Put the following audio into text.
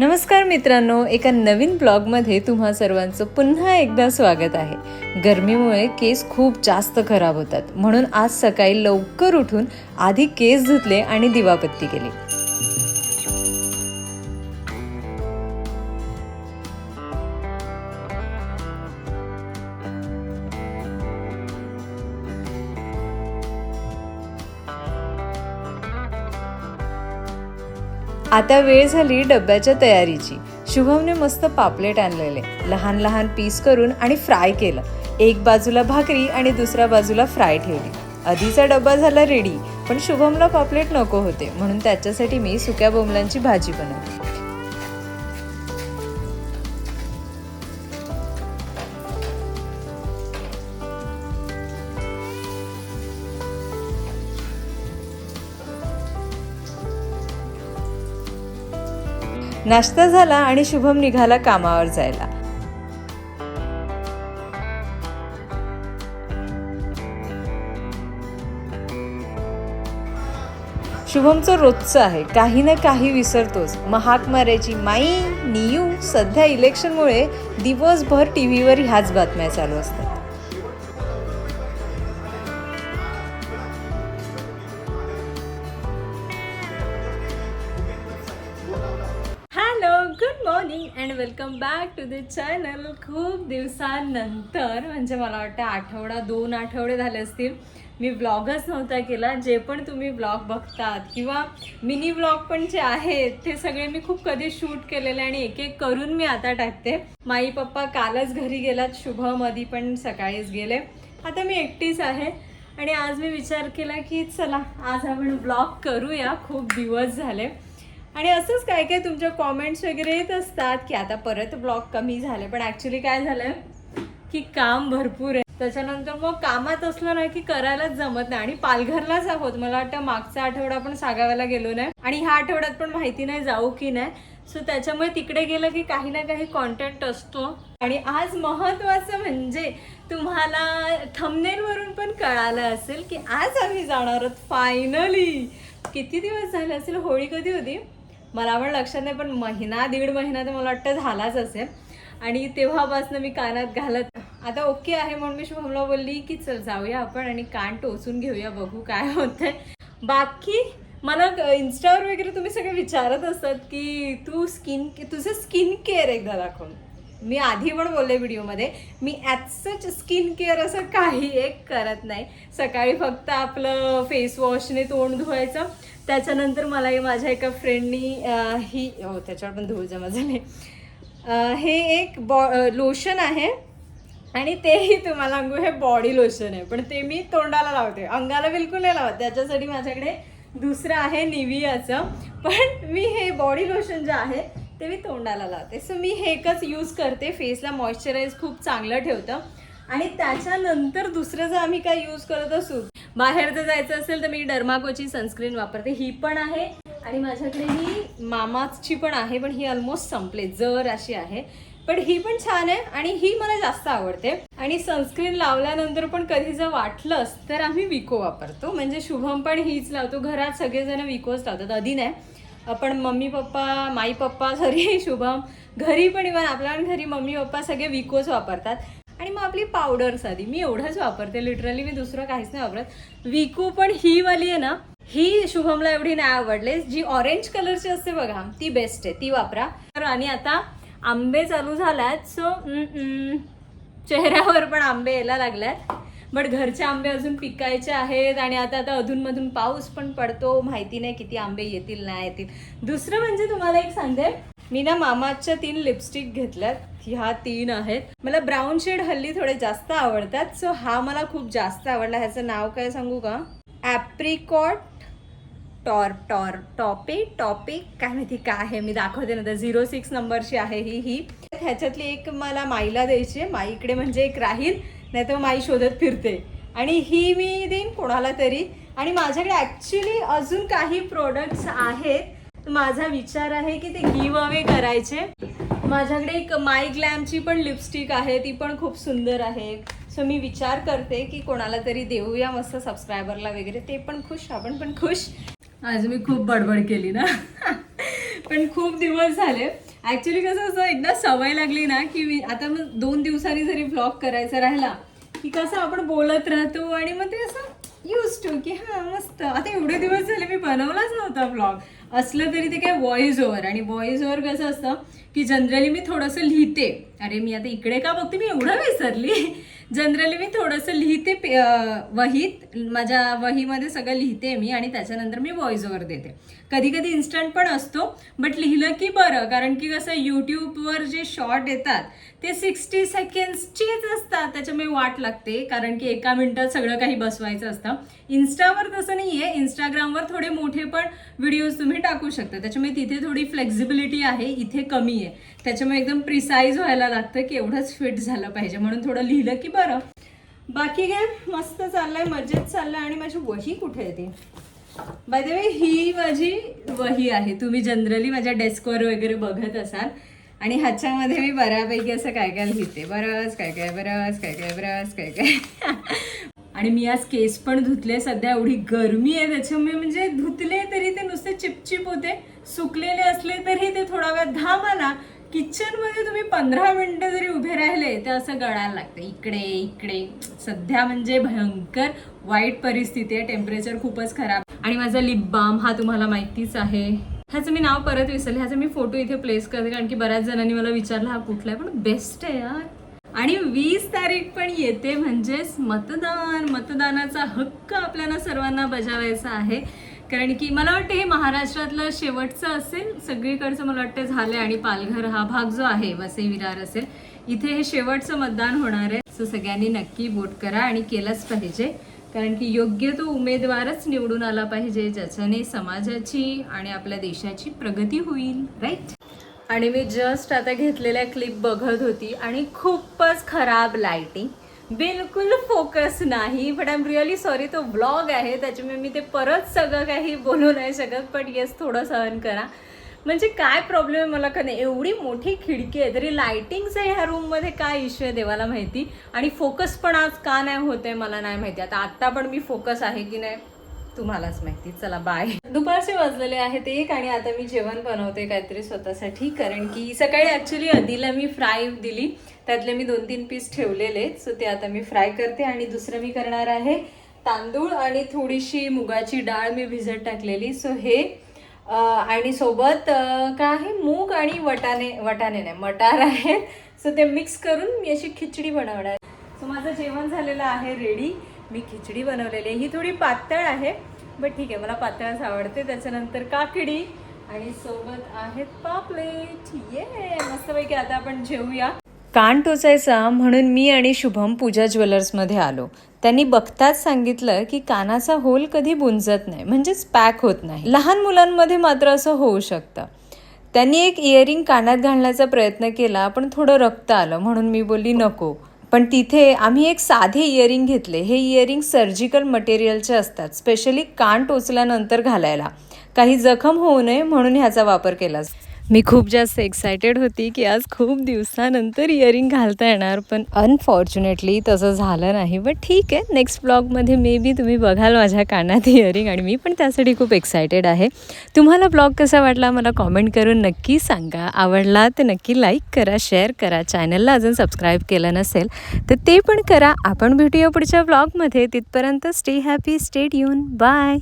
नमस्कार मित्रांनो एका नवीन ब्लॉगमध्ये तुम्हा सर्वांचं पुन्हा एकदा स्वागत आहे. गरमीमुळे केस खूप जास्त खराब होतात. म्हणून आज सकाळी लवकर उठून आधी केस धुतले आणि दिवाबत्ती केली. आता वेळ झाली डब्याच्या तयारीची. शुभमने मस्त पापलेट आणलेले. लहान लहान पीस करून आणि फ्राय केलं. एक बाजूला भाकरी आणि दुसऱ्या बाजूला फ्राय ठेवली. आधीचा डब्बा झाला रेडी पण शुभमला पापलेट नको होते म्हणून त्याच्यासाठी मी सुक्या बोंबलांची भाजी बनवली. नाश्ता झाला आणि शुभम निघाला कामावर जायला. शुभमचं रोजचं आहे. काही ना काही विसरतोच. मग हाक मारायची माई नियू सध्या इलेक्शनमुळे दिवसभर टी व्हीवर ह्याच बातम्या चालू असतात. And welcome back to the channel खूप दिवसांनंतर म्हणजे मला वाटतं आठवडा दोन आठवडे झाले असतील. मी ब्लॉगच नव्हता केला. जे पण तुम्ही ब्लॉग बघतात किंवा मिनी ब्लॉग पण जे आहेत ते सगळे मी खूप कधी शूट केलेले आणि एक एक करून मी आता टाकते. माई पप्पा कालच घरी गेलात. शुभम आधी पण सकाळीच गेले. आता मी एकटीच आहे. आणि आज मी विचार केला की चला आज आपण ब्लॉग करूया. खूप दिवस झाले. आणि असंच काय काय तुमच्या कॉमेंट्स वगैरे येत असतात की आता परत ब्लॉग कमी झाले पण ॲक्च्युली काय झालंय की काम भरपूर आहे. त्याच्यानंतर मग कामात असलं ना की करायलाच जमत नाही. आणि पालघरलाच आहोत. मला वाटतं मागचा आठवडा आपण सागाव्याला गेलो नाही. आणि ह्या आठवड्यात पण माहिती नाही जाऊ की नाही. सो त्याच्यामुळे तिकडे गेलं की काही ना काही कॉन्टेंट असतो. आणि आज महत्वाचं म्हणजे तुम्हाला थमनेलवरून वरून पण कळालं असेल की आज आम्ही जाणार आहोत फायनली किती दिवस झाले असेल? होळी कधी होती? मला पण लक्षात नाही पण महिना दीड महिना तर मला वाटतं झालाच असेल. आणि तेव्हापासून मी कानात घालत आता ओके आहे म्हणून मी शुभमला बोलली की चल जाऊया आपण आणि कान टोचून घेऊया बघू काय होतंय. बाकी मला इन्स्टावर वगैरे तुम्ही सगळे विचारत असतात की तू स्किन तुझं स्किन केअर एकदा दाखव. मी आधी पण बोलले व्हिडिओमध्ये मी ॲज सच स्किन केअर असं काही एक करत नाही. सकाळी फक्त आपलं फेस वॉशने तोंड धुवायचं. त्याच्यानंतर मलाही माझ्या एका फ्रेंडनी ही हो त्याच्यावर पण धूळ जमा झाले. हे एक बॉ लोशन आहे आणि तेही तुम्हाला सांगू हे बॉडी लोशन आहे. पण ते मी तोंडाला लावते. अंगाला बिलकुल नाही लावत. त्याच्यासाठी माझ्याकडे दुसरं आहे निवियाचं पण मी हे बॉडी लोशन जे आहे ते मी तोंडाला लावते. सो मी हे एकच यूज करते. फेसला मॉइश्चराईज खूप चांगलं ठेवतं. आणि त्याच्यानंतर दुसरं जर आम्ही काय यूज करत असू बाहेर जर जायचं असेल तर मी डर्माकोची सनस्क्रीन वापरते. ही पण आहे. आणि माझ्याकडे ही मामाची पण आहे पण ही ऑलमोस्ट संपले. जर अशी आहे. पण ही पण छान आहे आणि ही मला जास्त आवडते. आणि सनस्क्रीन लावल्यानंतर पण कधी जर वाटलंच तर आम्ही विको वापरतो. म्हणजे शुभम पण हीच लावतो. घरात सगळेजण विकोच लावतात. आधी नाही. पण मम्मी पप्पा माई पप्पा सॉरी शुभम घरी पण इव्हन आपल्या घरी मम्मी पप्पा सगळे विकोच वापरतात. आणि मग आपली पावडर साधी मी एवढंच वापरते लिटरली मी दुसरं काहीच नाही वापरत. विको पण ही वाली आहे ना ही शुभमला एवढी नाही आवडले. जी ऑरेंज कलरची असते बघा ती बेस्ट आहे ती वापरा. तर आणि आता आंबे चालू झाल्यात सो चेहऱ्यावर पण आंबे यायला लागल्यात. बट घरचे आंबे अजून पिकायचे आहेत आणि आता आता अधूनमधून पाऊस पण पडतो. माहिती नाही किती आंबे येतील नाही येतील. दुसरं म्हणजे तुम्हाला एक सांगते. मी ना मामाच्या तीन लिपस्टिक घेतल्यात. ह्या तीन आहेत. मला ब्राऊन शेड हल्ली थोडे जास्त आवडतात. सो हा मला खूप जास्त आवडला. ह्याचं नाव काय सांगू का? ॲप्रिकॉट टॉर टॉर टॉपे टॉपिक काय माहिती काय आहे? मी दाखवते नंतर झिरो सिक्स नंबरची आहे ही ही. ह्याच्यातली एक मला माईला द्यायची आहे. माईकडे म्हणजे एक राहील. नाही तर माई शोधत फिरते. आणि ही मी देईन कोणाला तरी. आणि माझ्याकडे ॲक्च्युली अजून काही प्रोडक्ट्स आहेत. माझा विचार आहे की ते गिव अवे करायचे. माझ्याकडे एक माय ग्लॅमची पण लिपस्टिक आहे. ती पण खूप सुंदर आहे. सो मी विचार करते की कोणाला तरी देऊया मस्त सबस्क्रायबरला वगैरे. ते पण खुश आपण पण खुश. आज मी खूप बडबड केली ना. पण खूप दिवस झाले. ऍक्च्युली कसं असं एकदा सवय लागली ना की मी आता मग दोन दिवसांनी जरी ब्लॉग करायचा राहिला की कसं आपण बोलत राहतो आणि मग ते असं यूज टू की हां मस्त. आता एवढे दिवस झाले मी बनवलाच नव्हता ब्लॉग असलं तरी ते काय व्हॉइस ओव्हर आणि व्हॉइस ओव्हर कसं असतं की जनरली मी थोडंसं लिहिते. अरे मी आता इकडे का बघते? मी एवढं विसरली. जनरली मी थोडंसं लिहिते पे- वहीत माझ्या वहीमध्ये सगळं लिहिते मी आणि त्याच्यानंतर मी व्हॉइस ओव्हर देते. कधी कधी इन्स्टंट पण असतो बट लिहिलं की बरं कारण की कसं यूट्यूबवर जे शॉर्ट येतात ते सिक्स्टी सेकंड्सचेच असतात. त्याच्यामुळे वाट लागते कारण की एका मिनटात सगळं काही बसवायचं असतं. इन्स्टावर तसं नाही आहे इंस्टाग्रामवर थोडे मोठे पण व्हिडिओज तुम्ही टाकू शकता. त्याच्यामुळे तिथे थोडी फ्लेक्झिबिलिटी आहे इथे कमी आहे. त्याच्यामुळे एकदम प्रिसाईज व्हायला लागतं की एवढंच फिट झालं पाहिजे. म्हणून थोडं लिहिलं की बरं. बाकी काय? मस्त चाललंय मजेत चाललंय आणि माझी वही कुठे आहे ती? बाय द वे ही माझी वही आहे. तुम्ही जनरली माझ्या डेस्कवर वगैरे बघत असाल. आणि ह्याच्यामध्ये मी बऱ्यापैकी असं काय काय लिहिते. बरंच काय काय बरंच काय काय बरंच काय काय. आणि मी आज केस पण धुतले. सध्या एवढी गरमी आहे त्याच्यामुळे म्हणजे धुतले तरी ते नुसते चिपचिप होते. सुकलेले असले तरी ते थोडा वेळ घाम आला किचनमध्ये तुम्ही पंधरा मिनटं जरी उभे राहिले तर असं गळायला लागतं. इकडे इकडे. सध्या म्हणजे भयंकर वाईट परिस्थिती आहे. टेम्परेचर खूपच खराब. आणि माझा लिप बाम हा तुम्हाला माहितीच आहे. ह्याचं मी नाव परत विसरले. ह्याचा मी फोटो इथे प्लेस करते कारण की बऱ्याच जणांनी मला विचारला हा कुठला आहे? पण बेस्ट आहे यार. आणि वीस तारीख पण येते म्हणजेच मतदान. मतदानाचा हक्क आपल्याला सर्वांना बजावायचा आहे. कारण की मला वाटतं हे महाराष्ट्रातलं शेवटचं असेल. सगळीकडचं मला वाटतं झालं आणि पालघर हा भाग जो आहे वसई विरार असेल इथे हे शेवटचं मतदान होणार आहे. सो सगळ्यांनी नक्की वोट करा आणि केलंच पाहिजे. कारण की योग्य तो उमेदवारच निवडून आला पाहिजे ज्याच्याने समाजाची आणि आपल्या देशाची प्रगती होईल राईट आणि मी जस्ट आता घेतलेल्या क्लिप बघत होती आणि खूपच खराब लाइटिंग बिलकुल फोकस नाही. But I am really sorry तो ब्लॉग आहे. त्याच्यामुळे मी ते परत सगळं काही बोलू नाही शकत. पण येस थोडं सहन करा. म्हणजे काय प्रॉब्लेम आहे मला का नाही. एवढी मोठी खिडकी आहे तरी लायटिंगचा ह्या रूममध्ये काय इश्यू आहे देवाला माहिती? आणि फोकस पण आज का नाही होत आहे मला नाही माहिती. आता आत्ता पण मी फोकस आहे की नाही तुम्हालाच माहिती. चला बाय दुपारचे वाजलेले आहेत एक आणि आता मी जेवण बनवते काहीतरी स्वतःसाठी. कारण की सकाळी ॲक्च्युली आधीला मी फ्राय दिली. त्यातले मी दोन तीन पीस ठेवलेले सो ते आता मी फ्राय करते आणि दुसरं मी करणार आहे तांदूळ आणि थोडीशी मुगाची डाळ मी भिजत टाकलेली. सो हे आणि सोबत काय आहे? मूग आणि वटाणे वटाणे नाही मटार आहेत. सो ते मिक्स करून मी अशी खिचडी बनवणार. सो माझं जेवण झालेलं आहे रेडी मी खिचडी बनवलेली आहे. ही थोडी पातळ आहे बट ठीक आहे मला पातळच आवडते. त्याच्यानंतर काकडी आणि सोबत आहेत पापलेट ये मस्तपैकी आता आपण जेवूया. कान टोचायचा म्हणून मी आणि शुभम पूजा ज्वेलर्समध्ये आलो. त्यांनी बघताच सांगितलं की कानाचा होल कधी बुंजत नाही म्हणजेच पॅक होत नाही. लहान मुलांमध्ये मात्र असं होऊ शकतं. त्यांनी एक इयरिंग कानात घालण्याचा प्रयत्न केला पण थोडं रक्त आलं म्हणून मी बोलली नको. पण तिथे आम्ही एक साधे इयरिंग घेतले. हे इयरिंग सर्जिकल मटेरियलचे असतात स्पेशली कान टोचल्यानंतर घालायला. काही जखम होऊ नये म्हणून ह्याचा वापर केला. मी खूप जास्त एक्सायटेड होती की आज खूप दिवसानंतर इयरिंग घालता येणार पण अनफॉर्च्युनेटली तसं झालं नाही. बट ठीक आहे नेक्स्ट ब्लॉगमध्ये मे बी तुम्ही बघाल माझ्या कानात इयरिंग आणि मी पण त्यासाठी खूप एक्सायटेड आहे. तुम्हाला ब्लॉग कसा वाटला मला कॉमेंट करून नक्की सांगा. आवडला तर नक्की लाईक करा शेअर करा. चॅनलला अजून सबस्क्राईब केलं नसेल तर ते पण करा. आपण भेटूया पुढच्या ब्लॉगमध्ये तिथपर्यंत stay happy stay tuned bye